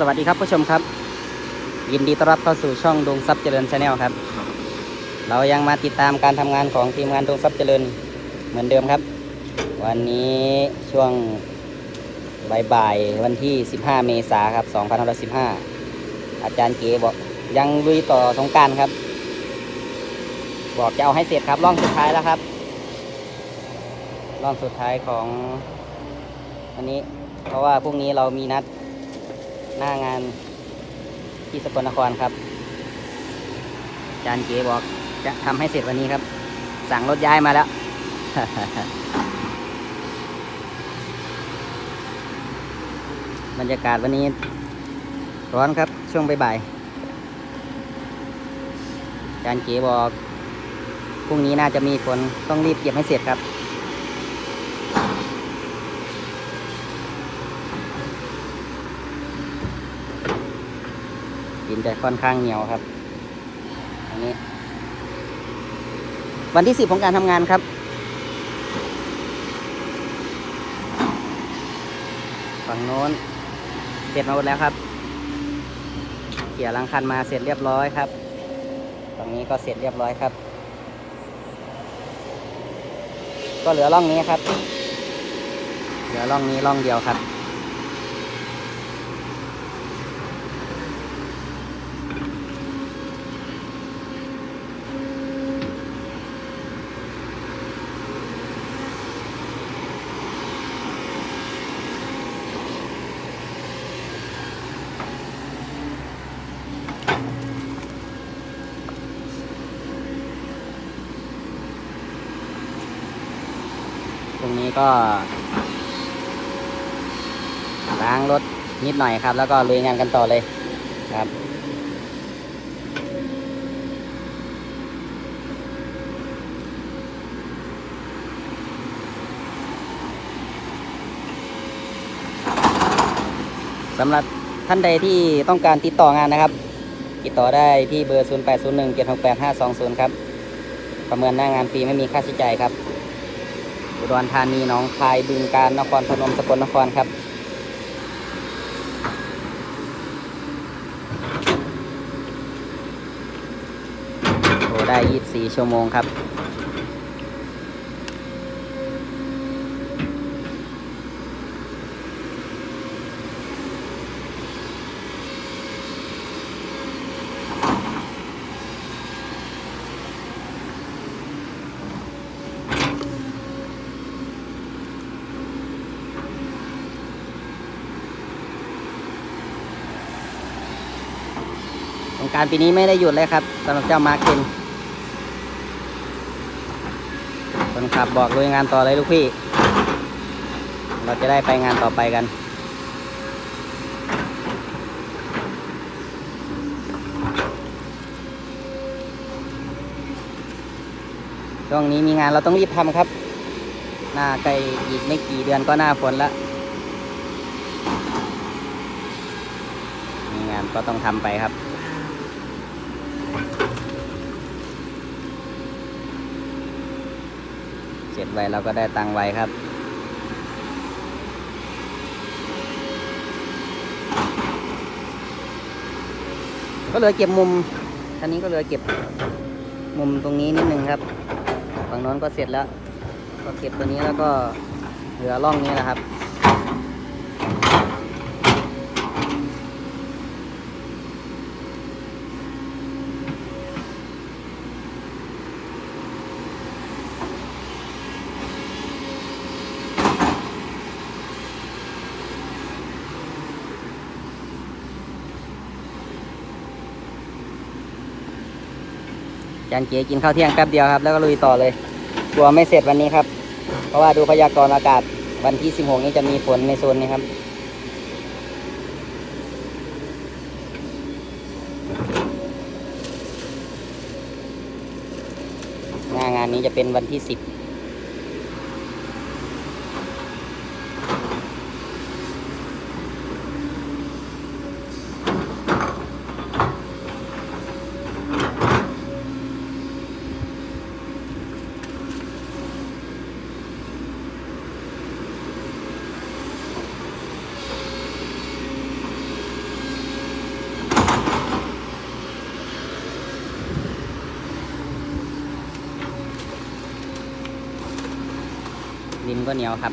สวัสดีครับผู้ชมครับ ยินดีต้อนรับเข้าสู่ช่องดวงทรัพย์เจริญชาแนลครับ เรายังมาติดตามการทำงานของทีมงานดวงทรัพย์เจริญเหมือนเดิมครับ วันนี้ช่วงบ่ายๆวันที่ 15 เมษายนครับ2515 อาจารย์เก๋บอกยังลุยต่อสงกรารครับ บอกจะเอาให้เสร็จครับร่องสุดท้ายแล้วครับร่องสุดท้ายของอันนี้ เพราะว่าพรุ่งนี้เรามีนัด หน้างานที่สกลนครครับจารย์เก๋บอกจะทำให้เสร็จวันนี้ครับ สั่งรถย้ายมาแล้วบรรยากาศวันนี้ ร้อนครับช่วงบ่ายๆจารย์เก๋บอกพรุ่งนี้น่าจะมีฝนต้องรีบเก็บให้เสร็จครับ ดินจะค่อนข้างเหนียวครับ อันนี้ วันที่สิบของการทำงานครับ ฝั่งโน้น เสร็จมาหมดแล้วครับ เขี่ยลังคันมาเสร็จเรียบร้อยครับฝั่งนี้ก็เสร็จเรียบร้อยครับ ก็เหลือร่องนี้ครับ เหลือร่องนี้ร่องเดียวครับ นี้ก็ล้างรถนิดหน่อยครับ แล้วก็ลุยงานกันต่อเลยครับสำหรับท่านใดที่ต้องการติดต่องานนะครับ ติดต่อได้ที่เบอร์ 0801 768 520 ครับ ประเมินหน้างานฟรีไม่มีค่าใช้จ่ายครับ อุดรธานีหนองคายบึงการนครพนมสกลนครครับ โทรได้ 24 ชั่วโมงครับ การปีนี้ไม่ได้หยุดเลยครับสำหรับเจ้ามาร์คินคนขับบอกลุยงานต่อเลยลูกพี่ เราจะได้ไปงานต่อไปกันช่วงนี้มีงานเราต้องรีบทำครับ หน้าใกล้อีกไม่กี่เดือนก็หน้าฝนแล้ว มีงานก็ต้องทำไปครับ เสร็จไวเราก็ได้ตังไวครับ ก็เหลือเก็บมุมท่านี้ก็เหลือเก็บมุมตรงนี้นิดนึงครับ ฝั่งโน้นก็เสร็จแล้ว ก็เก็บตัวนี้แล้วก็เหลือร่องนี้แหละครับ จานเก๋กินข้าวเที่ยงแป๊บเดียวครับ แล้วก็ลุยต่อเลยกลัวไม่เสร็จวันนี้ครับ เพราะว่าดูพยากรณ์อากาศวันที่ 16 นี้จะมีฝนในโซนนี้ครับหน้างานนี้จะเป็นวันที่ 10 ดิมก็เหนียวครับ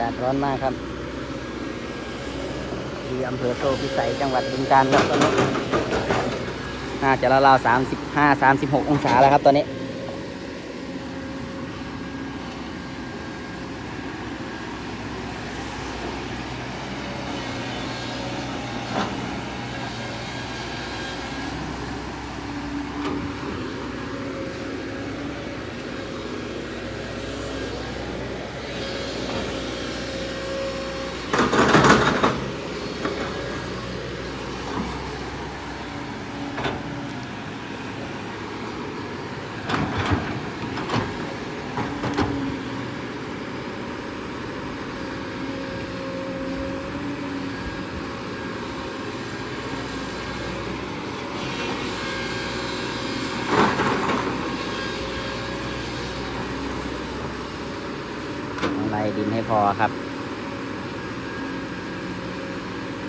ากาศร้อนมากครับที่อำเภอโซพิสัยจังหวัดบึงกาฬครับตอนนี้น่าจะราวๆสามสิบห้าสามสิบหกองศาแล้วครับตอนนี้ ดินให้พอครับ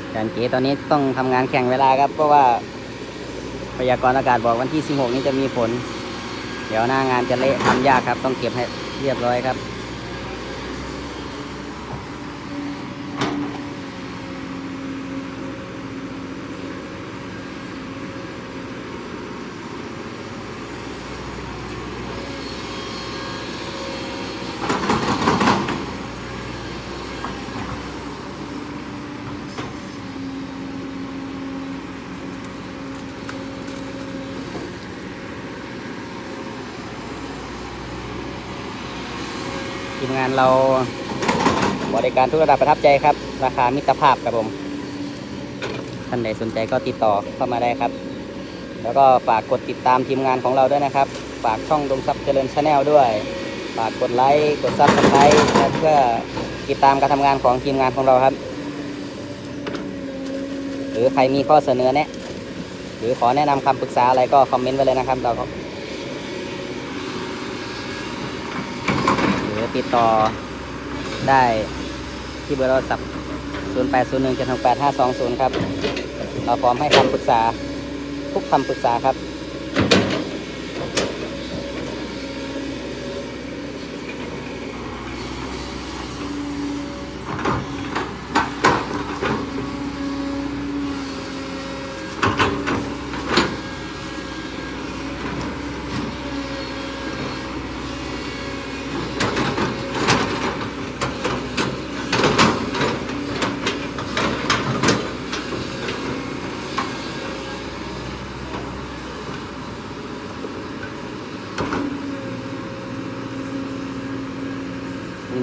อาจารย์เก๋ตอนนี้ต้องทำงานแข่งเวลาครับ เพราะว่าพยากรณ์อากาศบอกวันที่ 16 นี้จะมีฝน เดี๋ยวหน้างานจะเละทำยากครับ ต้องเก็บให้เรียบร้อยครับ ที มงานเราบริการทุกระดับประทับใจครับ ราคามิตรภาพครับผม ท่านใดสนใจก็ติดต่อเข้ามาได้ครับ แล้วก็ฝากกดติดตามทีมงานของเราด้วยนะครับ ฝากช่องดงซับเจริญชาแนลด้วย ฝากกดไลค์กดซับสไครต์เพื่อติดตามการทำงานของทีมงานของเราครับ หรือใครมีข้อเสนอแนะ หรือขอแนะนำคำปรึกษาอะไรก็คอมเมนต์ไว้เลยนะครับเราก็ หรือ ติดต่อได้ที่เบอร์โทรศัพท์ 0 8 0 1 7 6 8 5 2 0 ครับ เราพร้อมให้คำปรึกษา ทุกคำปรึกษาครับ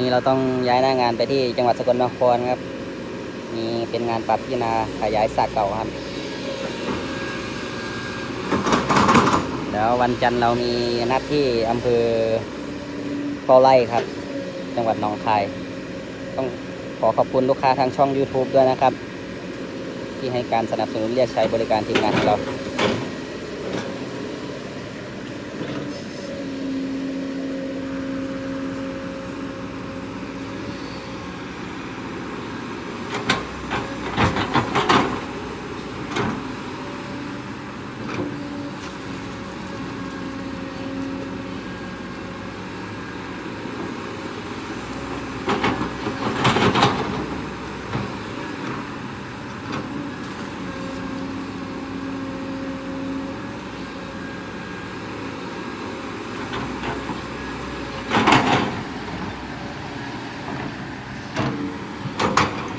นี้เราต้องย้ายหน้างานไปที่จังหวัดสกลนครครับ มีเป็นงานปรับพิจารณาขยายสระเก่าครับแล้ววันจันทร์เรามีนัดที่อำเภอเฝ้าไร่ครับ จังหวัดหนองคาย ต้องขอขอบคุณลูกค้าทางช่อง YouTube ด้วยนะครับ ที่ให้การสนับสนุนเรียกใช้บริการทีมงานของเรา